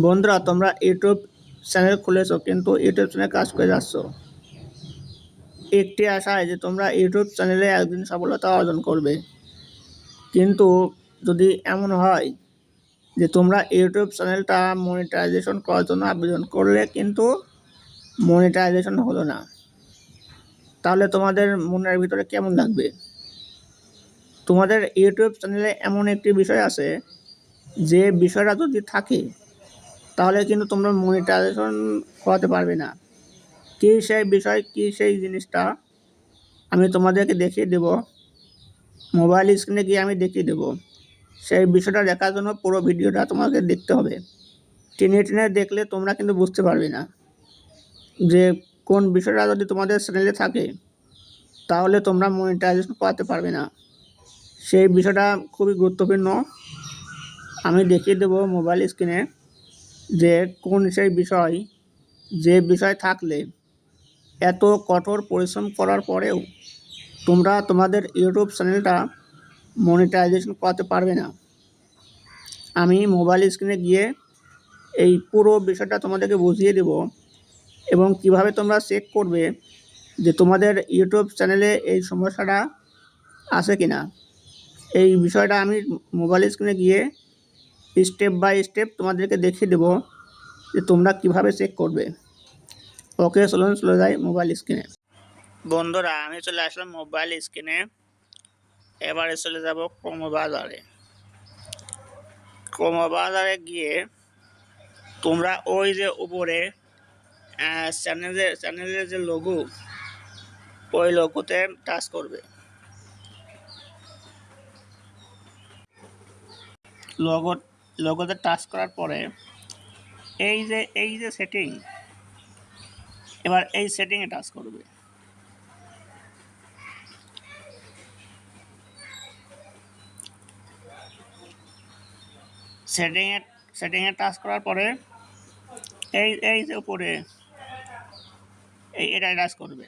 বন্ধুরা, তোমরা YouTube channel খুলেছো, কিন্তু ইউটিউব চ্যানেলে কাজ করে যাচ্ছ। একটি আশায় যে, তোমরা ইউটিউব চ্যানেলে একদিন সফলতা অর্জন করবে। কিন্তু যদি এমন হয় যে, তোমরা ইউটিউব চ্যানেলটা মনিটাইজেশন করার জন্য আবেদন করলে, কিন্তু মনিটাইজেশন হলো না, তাহলে তোমাদের মনের ভিতরে কেমন লাগবে? তোমাদের ইউটিউব চ্যানেলে এমন একটি বিষয় আছে, যে বিষয়টা যদি থাকে তাহলে কিন্তু তোমরা মনিটাইজেশন করাতে পারবে না। কী সেই বিষয়, কী সেই জিনিসটা আমি তোমাদেরকে দেখিয়ে দেব। মোবাইল স্ক্রিনে গিয়ে আমি দেখিয়ে দেব। সেই বিষয়টা দেখার জন্য পুরো ভিডিওটা তোমাকে দেখতে হবে। টেনে টেনে দেখলে তোমরা কিন্তু বুঝতে পারবে না যে কোন বিষয়টা যদি তোমাদের চ্যানেলে থাকে, তাহলে তোমরা মনিটাইজেশন করাতে পারবে না। সেই বিষয়টা খুবই গুরুত্বপূর্ণ। আমি দেখিয়ে দেবো মোবাইল স্ক্রিনে যে কোন সেই বিষয়, যে বিষয় থাকলে এত কঠোর পরিশ্রম করার পরেও তোমরা তোমাদের ইউটিউব চ্যানেলটা মনিটাইজেশন করাতে পারবে না। আমি মোবাইল স্ক্রিনে গিয়ে এই পুরো বিষয়টা তোমাদেরকে বুঝিয়ে দেব এবং কীভাবে তোমরা চেক করবে যে তোমাদের ইউটিউব চ্যানেলে এই সমস্যাটা আছে কি না এই বিষয়টা আমি মোবাইল স্ক্রিনে গিয়ে স্টেপ বাই স্টেপ তোমাদেরকে দেখিয়ে দেবো যে তোমরা কীভাবে চেক করবে। ওকে চলুন, চলে যাই মোবাইল স্ক্রিনে বন্ধুরা, আমি চলে আসলাম মোবাইল স্ক্রিনে এবারে চলে যাব ক্রমবাজারে ক্রমবাজারে গিয়ে তোমরা ওই যে উপরে চ্যানেলের চ্যানেলের যে লোগো ওই লোগোতে টাচ করবে। লগো লগোতে টাচ করার পরে, এই যে এই যে সেটিং এবার এই সেটিংয়ে টাচ করবে। সেটিংয়ে সেটিংয়ে টাচ করার পরে, এই এই যে উপরে, এই এটা টাচ করবে।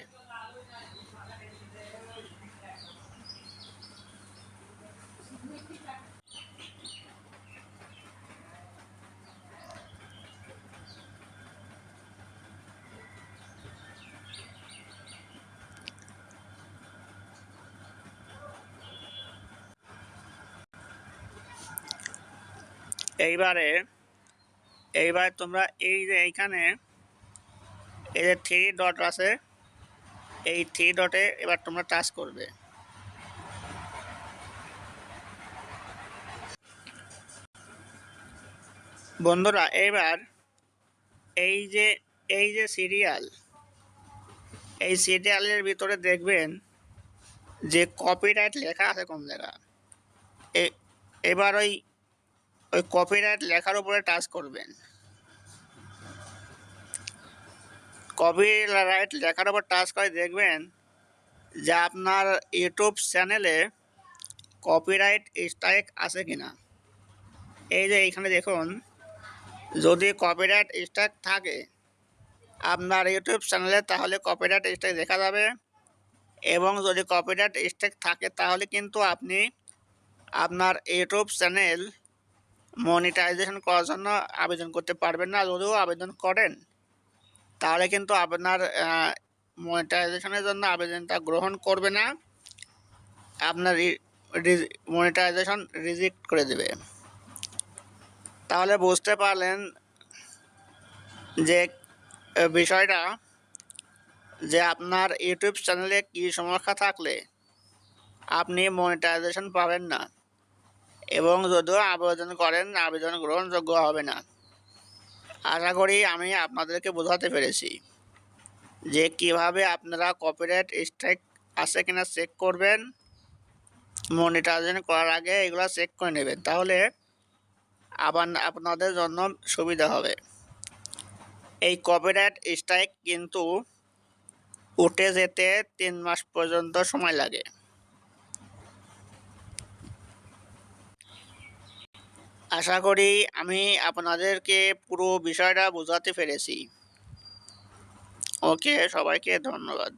এইবারে, এইবার তোমরা এই যে এইখানে, এই যে থ্রি ডট আছে, এই থ্রি ডটে এবার তোমরা টাচ করবে। বন্ধুরা, এইবার এই যে এই যে সিরিয়াল এই সিরিয়ালের ভিতরে দেখবেন যে কপিরাইট লেখা আছে কোন জায়গা এবার ওই ওই কপিরাইট লেখার উপরে টাচ করবেন। কপিরাইট লেখার উপর টাচ করে দেখবেন যে আপনার ইউটিউব চ্যানেলে কপিরাইট স্ট্রাইক আছে কিনা। এই যে এইখানে দেখুন, যদি কপিরাইট স্ট্রাইক থাকে, আপনার ইউটিউব চ্যানেলে তাহলে কপিরাইট স্ট্রাইক দেখা যাবে এবং যদি কপিরাইট স্ট্রাইক থাকে তাহলে কিন্তু আপনি আপনার ইউটিউব চ্যানেল মনিটাইজেশন করার জন্য আবেদন করতে পারবেন না। যদিও আবেদন করেন, তাহলে কিন্তু আপনার মনিটাইজেশনের জন্য আবেদনটা গ্রহণ করবে না। আপনার মনিটাইজেশন রিজেক্ট করে দেবে। তাহলে বুঝতে পারলেন যে বিষয়টা যে আপনার ইউটিউব চ্যানেলে কী সমস্যা থাকলে আপনি মনিটাইজেশন পাবেন না। এবং যদিও আবেদন করেন, আবেদন গ্রহণযোগ্য হবে না। আশা করি আমি আপনাদেরকে বোঝাতে পেরেছি যে কীভাবে আপনারা কপিরাইট স্ট্রাইক আছে কিনা চেক করবেন মনিটাইজেশন করার আগে এগুলো চেক করে নেবেন, তাহলে আবার আপনাদের জন্য সুবিধা হবে। এই কপিরাইট স্ট্রাইক কিন্তু উঠে যেতে তিন মাস পর্যন্ত সময় লাগে। আশা করি আমি আপনাদেরকে পুরো বিষয়টা বোঝাতে পেরেছি। ওকে সবাইকে ধন্যবাদ।